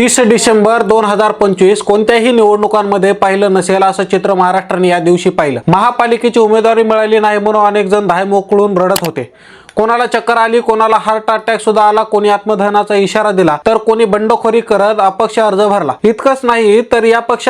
तीस डिसेंबर दोन हजार पंचवीस कोणत्याही निवडणुकांमध्ये पाहिलं नसेल असं चित्र महाराष्ट्राने या दिवशी पाहिलं. महापालिकेची उमेदवारी मिळाली नाही म्हणून अनेक जण धाय मोकळून रडत होते. कोणाला चक्कर आली कोणाला हार्ट अटॅक सुद्धा आला कोणी आत्मदहनाचा इशारा दिला तर कोणी बंडखोरी करत अपक्ष अर्ज भरला. इतकंच नाही तर या पक्ष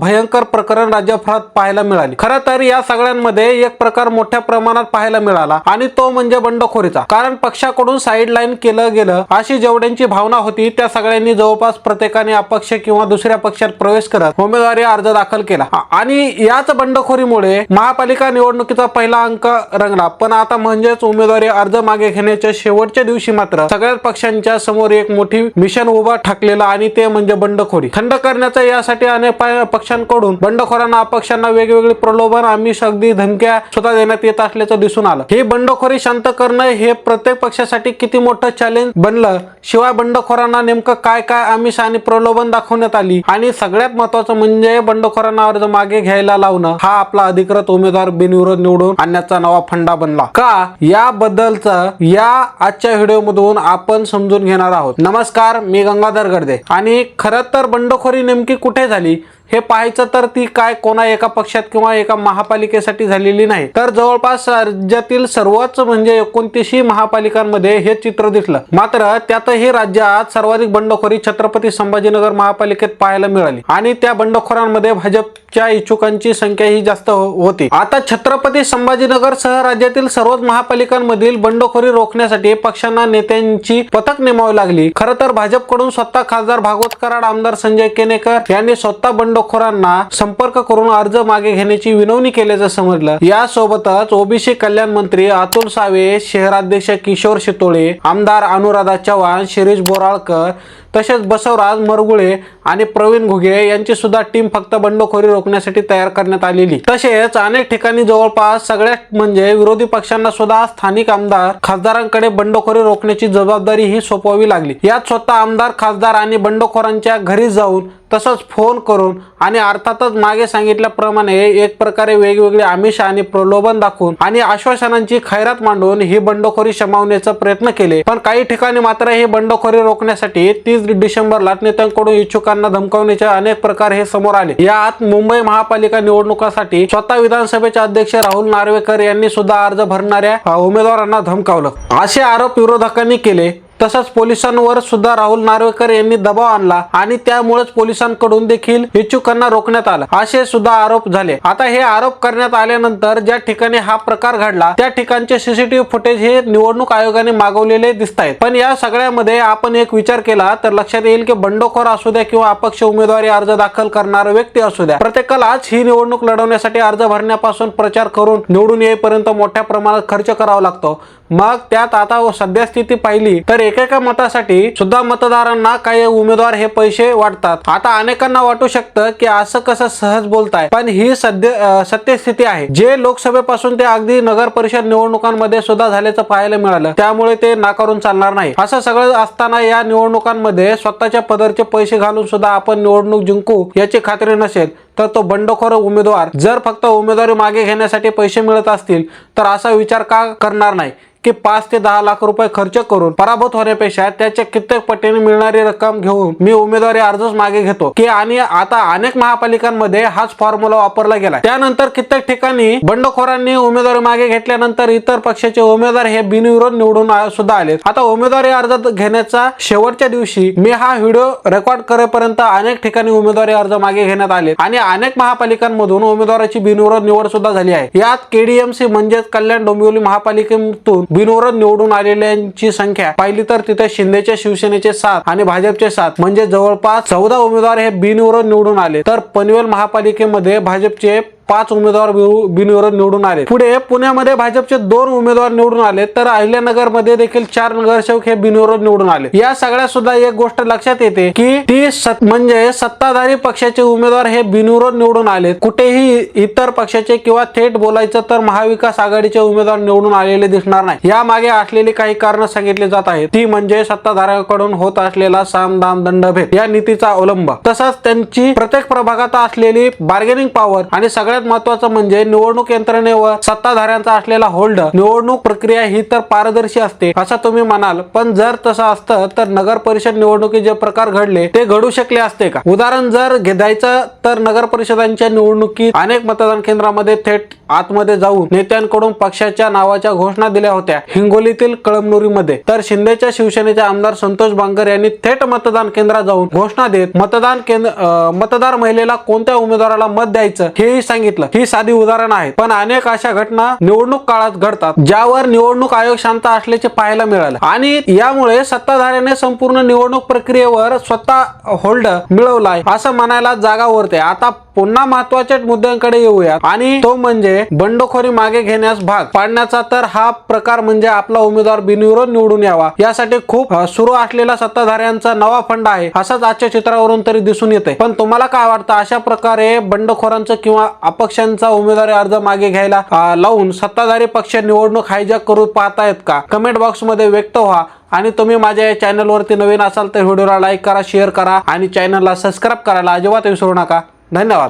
भयंकर प्रकरण राज्यभरात पाहायला मिळाली. खरं तर या सगळ्यांमध्ये एक प्रकार मोठ्या प्रमाणात पाहायला मिळाला आणि तो म्हणजे बंडखोरीचा. कारण पक्षाकडून साईड लाईन केलं गेलं अशी जेवढ्यांची भावना होती त्या सगळ्यांनी जवळपास प्रत्येकाने अपक्ष किंवा दुसऱ्या पक्षात प्रवेश करत उमेदवारी अर्ज दाखल केला. आणि याच बंडखोरीमुळे महापालिका निवडणुकीचा पहिला अंक रंगला. पण आता म्हणजेच उमेदवारी अर्ज मागे घेण्याच्या शेवटच्या दिवशी मात्र सगळ्याच पक्षांच्या समोर एक मोठी मिशन उभा ठाकलेला आणि ते म्हणजे बंडखोरी. थंड करण्याचा यासाठी अनेक पक्षांकडून बंडखोरांना अपक्षांना वेगवेगळे प्रलोभन आमिष अगदी धमक्या सुद्धा देण्यात येत असल्याचं दिसून आलं. ही बंडखोरी शांत करणं हे प्रत्येक पक्षासाठी किती मोठं चॅलेंज बनलं? शिवाय बंडखोरांना नेमकं काय काय आमिष आणि प्रलोभन दाखवण्यात आली? आणि सगळ्यात महत्वाचं म्हणजे बंडखोरांना अर्ज मागे घ्यायला लावणं हा आपला अधिकृत उमेदवार बिनविरोध निवडून आणण्याचा नवा फंडा बनला. का? याबद्दल बद्दलचा या आजच्या व्हिडिओ मधून आपण समजून घेणार आहोत. नमस्कार मी गंगाधर गर्दे. आणि खरं तर बंडखोरी नेमकी कुठे झाली? हे पाहायचं तर ती काय कोणा एका पक्षात किंवा एका महापालिकेसाठी झालेली नाही. तर जवळपास राज्यातील सर्वच म्हणजे एकोणतीसही महापालिकांमध्ये हे चित्र दिसलं. मात्र त्यातही राज्यात सर्वाधिक बंडखोरी छत्रपती संभाजीनगर महापालिकेत पाहायला मिळाली. आणि त्या बंडखोरांमध्ये भाजपच्या इच्छुकांची संख्या ही जास्त हो- होती. आता छत्रपती संभाजीनगर सह राज्यातील सर्वच महापालिकांमधील बंडखोरी रोखण्यासाठी पक्षांना नेत्यांची पथक नेमावी लागली. खरं तर भाजपकडून स्वतः खासदार भागवत कराड आमदार संजय केनेकर यांनी स्वतः बंडखोरांना संपर्क करून अर्ज मागे घेण्याची विनवणी केल्याचं समजलं. यासोबतच ओबीसी कल्याण मंत्री अतुल सावे शहराध्यक्ष किशोर शितोळे आमदार अनुराधा चव्हाण शिरीष बोराळकर तसेच बसवराज मरगुळे आणि प्रवीण घुगे यांची सुद्धा टीम फक्त बंडखोरी रोखण्यासाठी तयार करण्यात आलेली. तसेच अनेक ठिकाणी जवळपास सगळ्यात म्हणजे विरोधी पक्षांना सुद्धा स्थानिक आमदार खासदारांकडे बंडखोरी रोखण्याची जबाबदारी ही सोपवावी लागली. यात स्वतः आमदार खासदार आणि बंडखोरांच्या घरी जाऊन तसंच फोन करून आणि अर्थातच मागे सांगितल्याप्रमाणे एक प्रकारे वेगवेगळे आमिष आणि प्रलोभन दाखवून आणि आश्वासनांची खैरात मांडून ही बंडखोरी शमावण्याचा प्रयत्न केले. पण काही ठिकाणी मात्र ही बंडखोरी रोखण्यासाठी ती तीस डिसेंबरला नेत्यांकडून इच्छुकांना धमकावण्याचे अनेक प्रकार हे समोर आले. यात मुंबई महापालिका निवडणुकासाठी स्वतः विधानसभेचे अध्यक्ष राहुल नार्वेकर यांनी सुद्धा अर्ज भरणाऱ्या उमेदवारांना धमकावलं. असे आरोप विरोधकांनी केले. तसंच पोलिसांवर सुद्धा राहुल नार्वेकर यांनी दबाव आणला आणि त्यामुळेच पोलिसांकडून देखील इच्छुकांना रोखण्यात आलं. असे सुद्धा आरोप झाले. आता हे आरोप करण्यात आल्यानंतर ज्या ठिकाणी हा प्रकार घडला त्या ठिकाणचे सीसीटीव्ही फुटेज हे निवडणूक आयोगाने मागवलेले दिसत आहेत पण या सगळ्यामध्ये आपण एक विचार केला तर लक्षात येईल की बंडखोर असू द्या किंवा अपक्ष उमेदवारी अर्ज दाखल करणारा व्यक्ती असू द्या प्रत्येकालाच ही निवडणूक लढवण्यासाठी अर्ज भरण्यापासून प्रचार करून निवडून येईपर्यंत मोठ्या प्रमाणात खर्च करावा लागतो. मग त्यात आता सध्या स्थिती पाहिली तर एकेका मतासाठी सुद्धा मतदारांना काही उमेदवार हे पैसे वाटतात. आता अनेकांना वाटू शकतं की असं कसं सहज बोलताय पण ही सध्या सत्यस्थिती आहे. जे लोकसभेपासून ते अगदी नगर परिषद निवडणुकांमध्ये सुद्धा झाल्याचं पाहायला मिळालं त्यामुळे ते नाकारून चालणार नाही. असं सगळं असताना या निवडणुकांमध्ये स्वतःच्या पदरचे पैसे घालून सुद्धा आपण निवडणूक जिंकू याची खात्री नसेल तर तो बंडखोर उमेदवार. जर फक्त उमेदवारी मागे घेण्यासाठी पैसे मिळत असतील तर असा विचार का करणार नाही? की पाच ते दहा लाख रुपये खर्च करून पराभूत होण्यापेक्षा त्याच्या कित्येक पटीने मिळणारी रक्कम घेऊन मी उमेदवारी अर्जच मागे घेतो. की आणि आता अनेक महापालिकांमध्ये हाच फॉर्म्युला वापरला गेला. त्यानंतर कित्येक ठिकाणी बंडखोरांनी उमेदवारी मागे घेतल्यानंतर इतर पक्षाचे उमेदवार हे बिनविरोध निवडून सुद्धा आले आता उमेदवारी अर्ज घेण्याचा शेवटच्या दिवशी मी हा व्हिडिओ रेकॉर्ड करेपर्यंत अनेक ठिकाणी उमेदवारी अर्ज मागे घेण्यात आले आणि अनेक महापालिकांमधून उमेदवाराची बिनविरोध निवड सुद्धा झाली आहे. यात केडीएमसी म्हणजेच कल्याण डोंबिवली महापालिकेतून बिनविरोध निवडून आलेल्यांची संख्या पाहिली तर तिथे शिंदेच्या शिवसेनेचे सात आणि भाजपचे सात. म्हणजे जवळपास चौदा उमेदवार हे बिनविरोध निवडून आले. तर पनवेल महापालिकेमध्ये भाजपचे पाच उमेदवार बिनविरोध निवडून आले पुढे पुण्यामध्ये भाजपचे दोन उमेदवार निवडून आले तर अहिल्यानगरमध्ये देखील चार नगरसेवक हे बिनविरोध निवडून आले या सगळ्या सुद्धा एक गोष्ट लक्षात येते की ती सत- म्हणजे सत्ताधारी पक्षाचे उमेदवार हे बिनविरोध निवडून आले कुठेही इतर पक्षाचे किंवा थेट बोलायचं तर महाविकास आघाडीचे उमेदवार निवडून आलेले दिसणार नाही. या मागे असलेली काही कारण सांगितली जात आहेत. ती म्हणजे सत्ताधाऱ्यांकडून होत असलेला साम दाम दंडभेद या नीतीचा अवलंब. तसंच त्यांची प्रत्येक प्रभागात असलेली बार्गेनिंग पॉवर आणि सगळ्या सगळ्यात महत्वाचं म्हणजे निवडणूक यंत्रणेवर सत्ताधाऱ्यांचा असलेला होल्ड निवडणूक प्रक्रिया ही तर पारदर्शी असते असं तुम्ही म्हणाल. पण जर तसं असतं तर नगर परिषद निवडणुकीत जे प्रकार घडले ते घडू शकले असते का? उदाहरण जर घे- द्यायचं तर नगर परिषदांच्या निवडणुकीत अनेक मतदान केंद्रामध्ये थेट आतमध्ये जाऊन नेत्यांकडून पक्षाच्या नावाच्या घोषणा दिल्या होत्या. हिंगोलीतील कळमनुरीमध्ये. तर शिंदेच्या शिवसेनेचे आमदार संतोष बांगर यांनी थेट मतदान केंद्रात जाऊन घोषणा देत मतदान केंद्र मतदार महिलेला कोणत्या उमेदवाराला मत द्यायचं हेही सांगितलं. ही साधी उदाहरण आहेत. पण अनेक अशा घटना निवडणूक काळात घडतात ज्यावर निवडणूक आयोग शांत असल्याचे पाहायला मिळालं. आणि यामुळे सत्ताधाऱ्याने संपूर्ण निवडणूक प्रक्रियेवर स्वतः होल्ड मिळवलाय असं म्हणायला जागा उरते आता पुन्हा महत्त्वाच्या मुद्द्यांकडे येऊया आणि तो म्हणजे बंडखोरी मागे घेण्यास भाग पाडण्याचा तर हा प्रकार म्हणजे आपला उमेदवार बिनविरोध निवडून यावा. यासाठी खूप सुरू असलेला सत्ताधाऱ्यांचा नवा फंड आहे असंच आजच्या चित्रावरून तरी दिसून येते पण तुम्हाला काय वाटतं? अशा प्रकारे बंडखोरांचं किंवा अपक्षांचा उमेदवारी अर्ज मागे घ्यायला लावून सत्ताधारी पक्ष निवडणूक हायजॅक करू पाहतायत का? कमेंट बॉक्समध्ये व्यक्त व्हा आणि तुम्ही माझ्या या चॅनलवरती नवीन असाल तर व्हिडिओला लाईक करा शेअर करा आणि चॅनलला सबस्क्राईब करायला अजिबात विसरू नका. धन्यवाद.